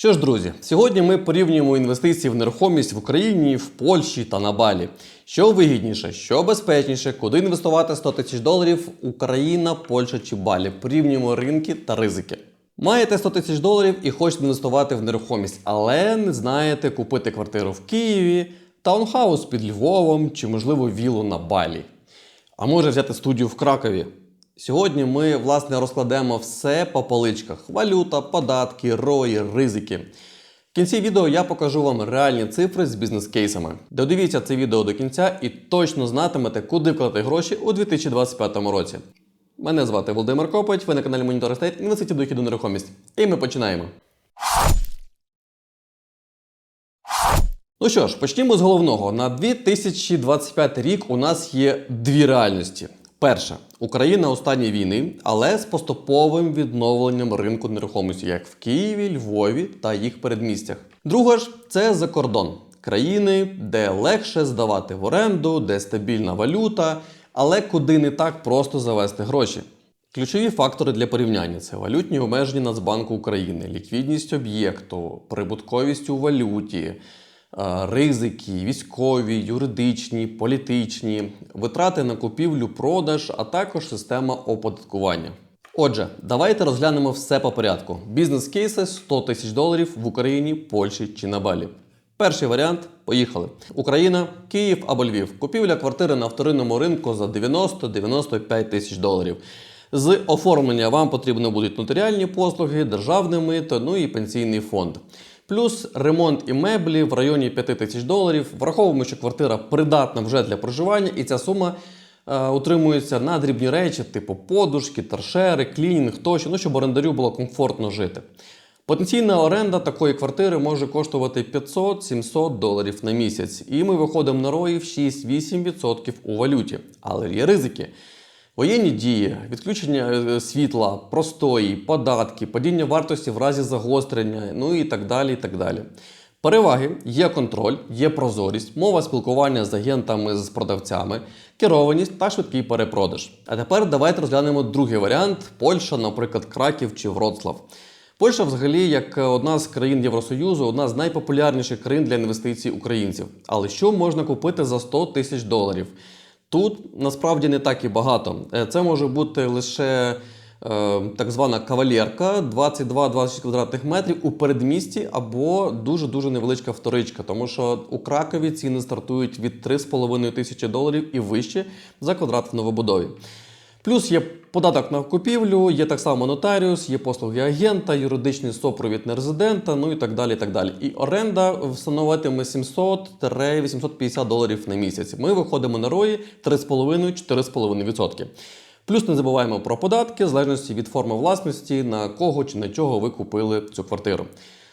Що ж, друзі, сьогодні ми порівнюємо інвестиції в нерухомість в Україні, в Польщі та на Балі. Що вигідніше, що безпечніше, куди інвестувати 100 тисяч доларів Україна, Польща чи Балі. Порівнюємо ринки та ризики. Маєте 100 тисяч доларів і хочете інвестувати в нерухомість, але не знаєте купити квартиру в Києві, таунхаус під Львовом чи, можливо, вілу на Балі. А може взяти студію в Кракові. Сьогодні ми власне розкладемо все по поличках: валюта, податки, рої, ризики. В кінці відео я покажу вам реальні цифри з бізнес-кейсами. Додивіться це відео до кінця і точно знатимете, куди вкладати гроші у 2025 році. Мене звати Володимир Копить, ви на каналі Monitor Estate інвестиції до хіду нерухомість. І ми починаємо. Ну що ж, почнімо з головного. На 2025 рік у нас є дві реальності. Перша Україна у стані війни, але з поступовим відновленням ринку нерухомості, як в Києві, Львові та їх передмістях. Друга ж це за кордон країни, де легше здавати в оренду, де стабільна валюта, але куди не так просто завести гроші. Ключові фактори для порівняння це валютні обмеження Нацбанку України, ліквідність об'єкту, прибутковість у валюті, ризики, військові, юридичні, політичні, витрати на купівлю, продаж, а також система оподаткування. Отже, давайте розглянемо все по порядку. Бізнес-кейси 100 тисяч доларів в Україні, Польщі чи на Балі. Перший варіант поїхали. Україна, Київ або Львів. Купівля квартири на вторинному ринку за 90-95 тисяч доларів. З оформлення вам потрібно будуть нотаріальні послуги, державне мито, ну і пенсійний фонд. Плюс ремонт і меблі в районі 5 тисяч доларів. Враховуємо, що квартира придатна вже для проживання, і ця сума е, утримується на дрібні речі, типу подушки, торшери, клінінг тощо, ну щоб орендарю було комфортно жити. Потенційна оренда такої квартири може коштувати 500-700 доларів на місяць, і ми виходимо на рої в 6-8% у валюті. Але є ризики. Воєнні дії, відключення е, світла, простої, податки, падіння вартості в разі загострення, ну і так далі. і так далі. Переваги є контроль, є прозорість, мова спілкування з агентами, з продавцями, керованість та швидкий перепродаж. А тепер давайте розглянемо другий варіант: Польща, наприклад, Краків чи Вроцлав. Польща, взагалі, як одна з країн Євросоюзу, одна з найпопулярніших країн для інвестицій українців. Але що можна купити за 100 тисяч доларів? Тут насправді не так і багато. Е, Це може бути лише е, так звана кавалерка 22-26 квадратних метрів у передмісті або дуже-дуже невеличка вторичка, тому що у Кракові ціни стартують від 3,5 тисячі доларів і вище за квадрат в новобудові. Плюс є податок на купівлю, є так само нотаріус, є послуги агента, юридичний супровід нерезидента, ну і так далі. І так далі. І оренда встановитиме 700-850 доларів на місяць. Ми виходимо на рої 3,5-4,5%. Плюс не забуваємо про податки, в залежності від форми власності, на кого чи на чого ви купили цю квартиру.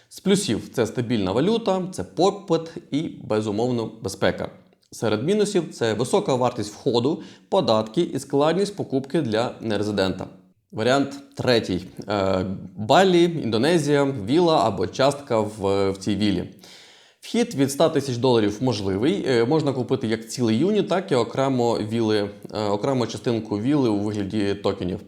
З плюсів це стабільна валюта, це попит і безумовно безпека. Серед мінусів це висока вартість входу, податки і складність покупки для нерезидента. Варіант третій: Е, Балі, Індонезія, віла або частка в, в цій вілі. Вхід від 100 тисяч доларів можливий. Е, Можна купити як цілий юніт, так і окремо віли, е, окрему частинку віли у вигляді токенів.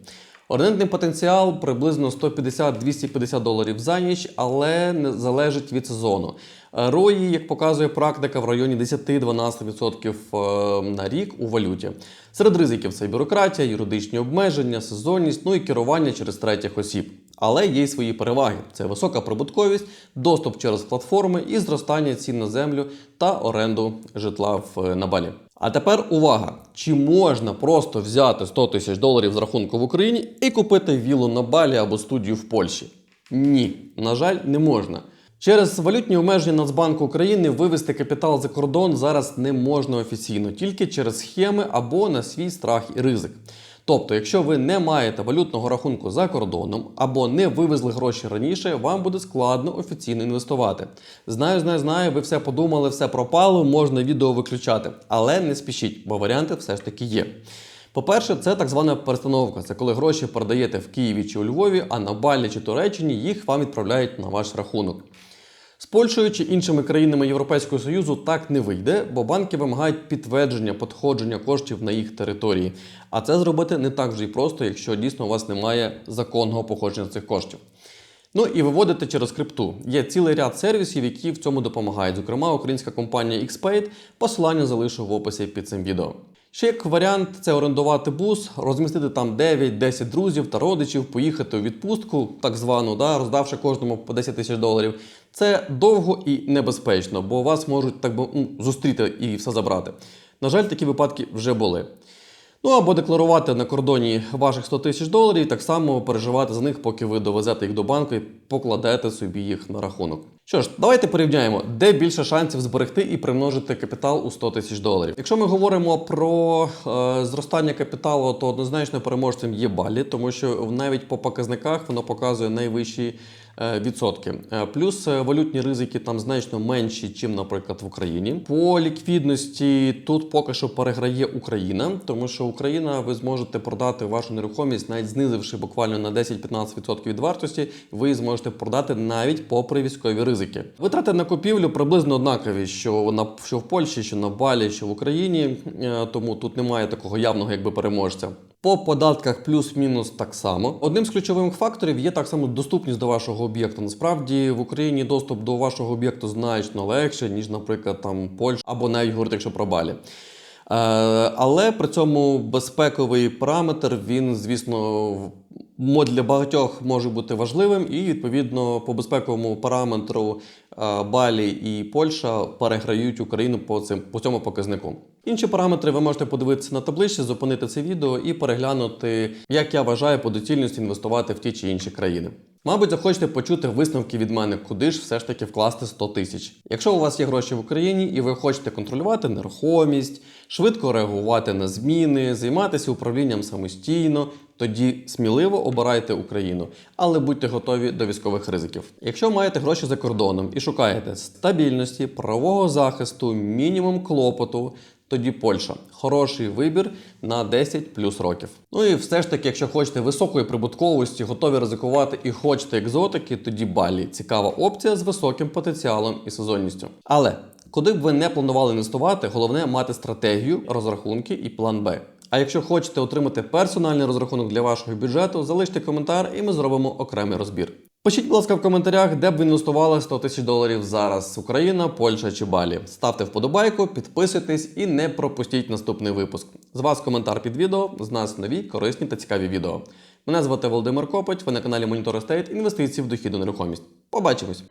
Орендний потенціал приблизно 150-250 доларів за ніч, але не залежить від сезону. Е, Рої, як показує практика, в районі 10-12% е, на рік у валюті. Серед ризиків це бюрократія, юридичні обмеження, сезонність, ну і керування через третіх осіб. Але є й свої переваги: це висока прибутковість, доступ через платформи і зростання цін на землю та оренду житла в на балі. А тепер увага! Чи можна просто взяти 100 тисяч доларів з рахунку в Україні і купити вілу на Балі або студію в Польщі? Ні, на жаль, не можна. Через валютні обмеження Нацбанку України вивести капітал за кордон зараз не можна офіційно, тільки через схеми або на свій страх і ризик. Тобто, якщо ви не маєте валютного рахунку за кордоном або не вивезли гроші раніше, вам буде складно офіційно інвестувати. Знаю, знаю, знаю, ви все подумали, все пропало, можна відео виключати. Але не спішіть, бо варіанти все ж таки є. По-перше, це так звана перестановка. Це коли гроші передаєте в Києві чи у Львові, а на Балі чи Туреччині їх вам відправляють на ваш рахунок. З Польщею чи іншими країнами Європейського Союзу так не вийде, бо банки вимагають підтвердження подходження коштів на їх території. А це зробити не так вже й просто, якщо дійсно у вас немає законного походження цих коштів. Ну і виводити через крипту. Є цілий ряд сервісів, які в цьому допомагають. Зокрема, українська компанія XPaid. Посилання залишу в описі під цим відео. Ще як варіант це орендувати бус, розмістити там 9-10 друзів та родичів, поїхати у відпустку, так звану, да, роздавши кожному по 10 тисяч доларів. Це довго і небезпечно, бо вас можуть так би ну, зустріти і все забрати. На жаль, такі випадки вже були. Ну або декларувати на кордоні ваших 100 тисяч доларів, і так само переживати за них, поки ви довезете їх до банку і покладете собі їх на рахунок. Що ж, давайте порівняємо, де більше шансів зберегти і примножити капітал у 100 тисяч доларів. Якщо ми говоримо про е, зростання капіталу, то однозначно переможцем є Балі, тому що навіть по показниках воно показує найвищі е, відсотки. Е, Плюс е, валютні ризики там значно менші, ніж, наприклад, в Україні. По ліквідності тут поки що переграє Україна, тому що Україна ви зможете продати вашу нерухомість, навіть знизивши буквально на 10-15% від вартості, ви зможете продати навіть попри військові ризики. Витрати на купівлю приблизно однакові, що на що в Польщі, що на Балі, що в Україні, е, тому тут немає такого явного якби переможця. По податках плюс-мінус так само. Одним з ключових факторів є так само доступність до вашого об'єкту. Насправді в Україні доступ до вашого об'єкту значно легше, ніж, наприклад, там Польща або навіть говорити, якщо про Балі. Е, але при цьому безпековий параметр він, звісно, в- мо- для багатьох може бути важливим, і відповідно по безпековому параметру е, Балі і Польща переграють Україну по цим по цьому показнику. Інші параметри ви можете подивитися на табличці, зупинити це відео і переглянути, як я вважаю по доцільності інвестувати в ті чи інші країни. Мабуть, захочете почути висновки від мене, куди ж все ж таки вкласти 100 тисяч. Якщо у вас є гроші в Україні і ви хочете контролювати нерухомість, швидко реагувати на зміни, займатися управлінням самостійно, тоді сміливо обирайте Україну, але будьте готові до військових ризиків. Якщо маєте гроші за кордоном і шукаєте стабільності, правового захисту, мінімум клопоту, тоді Польща хороший вибір на 10 плюс років. Ну і все ж таки, якщо хочете високої прибутковості, готові ризикувати і хочете екзотики, тоді Балі цікава опція з високим потенціалом і сезонністю. Але куди б ви не планували інвестувати, головне мати стратегію, розрахунки і план Б. А якщо хочете отримати персональний розрахунок для вашого бюджету, залиште коментар, і ми зробимо окремий розбір. Пишіть, будь ласка, в коментарях, де б ви інвестували 100 тисяч доларів зараз: Україна, Польща чи Балі. Ставте вподобайку, підписуйтесь і не пропустіть наступний випуск. З вас коментар під відео, з нас нові, корисні та цікаві відео. Мене звати Володимир Копоть, ви на каналі Monitor Estate інвестиції в дохідну нерухомість. Побачимось!